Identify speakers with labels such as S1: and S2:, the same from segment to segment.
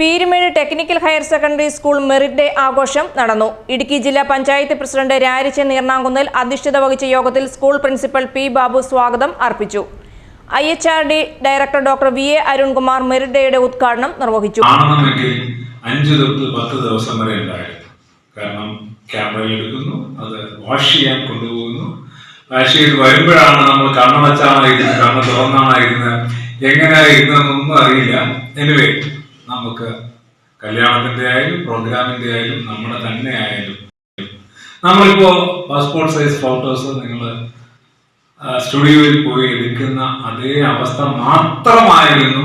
S1: Peermade technical higher secondary school merit day ആഘോഷം നടന്നു. ഇടുക്കി ജില്ലാ പഞ്ചായത്ത് പ്രസിഡന്റ് രാരിച്ചൻ നീർണാങ്കുന്നിൽ അധ്യക്ഷത വഹിച്ച യോഗത്തിൽ സ്കൂൾ പ്രിൻസിപ്പൽ പി ബാബു സ്വാഗതം അർപ്പിച്ചു. I H R D director doctor V A Arunkumar merit ഡേയുടെ ഉദ്ഘാടനം നിർവഹിച്ചു.
S2: എങ്ങനെ തൊട്ട് ദിവസം വരെ കാരണം അത് വാഷ് വാഷ് നമ്മൾ അറിയില്ല. എനിവേ നമുക്ക് കല്യാണത്തിന്റെ ആയാലും പ്രോഗ്രാമിന്റെ ആയാലും നമ്മുടെ തന്നെ ആയാലും നമ്മളിപ്പോ പാസ്പോർട്ട് സൈസ് ഫോട്ടോസ് നിങ്ങൾ സ്റ്റുഡിയോയിൽ പോയി എടുക്കുന്ന അതേ അവസ്ഥ മാത്രമായിരുന്നു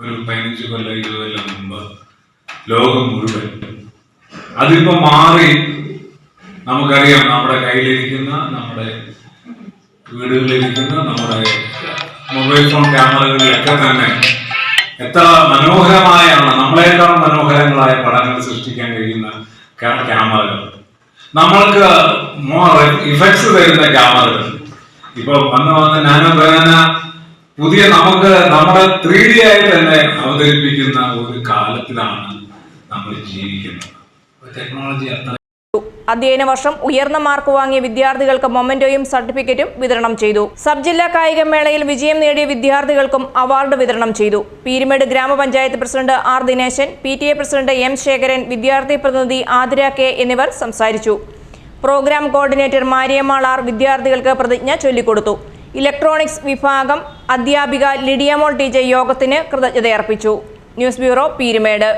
S2: ഒരു പതിനഞ്ച് കൊല്ലം ഇരുപത് കൊല്ലം മുമ്പ് ലോകം മുഴുവൻ. അതിപ്പോ മാറി നമുക്കറിയാം നമ്മുടെ കയ്യിലിരിക്കുന്ന നമ്മുടെ വീടുകളിലിരിക്കുന്ന നമ്മുടെ മൊബൈൽ ഫോൺ ക്യാമറകളിലൊക്കെ തന്നെ എത്ര മനോഹരമായാണ് നമ്മളെക്കാൾ മനോഹരങ്ങളായ പടങ്ങൾ സൃഷ്ടിക്കാൻ കഴിയുന്ന ക്യാ- ക്യാമറകൾ. നമ്മൾക്ക് ഇഫക്ട്സ് തരുന്ന ക്യാമറകൾ. ഇപ്പൊ വന്ന് വന്ന് നാനോ വേദന പുതിയ നമുക്ക് നമ്മുടെ ത്രീ ഡി ആയി തന്നെ അവതരിപ്പിക്കുന്ന ഒരു കാലത്തിലാണ് നമ്മൾ ജീവിക്കുന്നത്. ടെക്നോളജി അത്ര
S1: അധ്യയന വർഷം ഉയർന്ന മാർക്ക് വാങ്ങിയ വിദ്യാർത്ഥികൾക്ക് മൊമെന്റോയും സർട്ടിഫിക്കറ്റും വിതരണം ചെയ്തു. സബ് ജില്ലാ കായികമേളയിൽ വിജയം നേടിയ വിദ്യാർത്ഥികൾക്കും അവാർഡ് വിതരണം ചെയ്തു. Peermade grama panchayat president R Dineshan P T A president M Sekharan വിദ്യാർത്ഥി പ്രതിനിധി ആതിര കെ എന്നിവർ സംസാരിച്ചു. പ്രോഗ്രാം കോർഡിനേറ്റർ മാരിയമ്മാൾ ആർ വിദ്യാർത്ഥികൾക്ക് പ്രതിജ്ഞ ചൊല്ലിക്കൊടുത്തു. ഇലക്ട്രോണിക്സ് വിഭാഗം അധ്യാപിക ലിഡിയമോൾ ടി ജെ യോഗത്തിന് കൃതജ്ഞതയർപ്പിച്ചു. News bureau Peermade.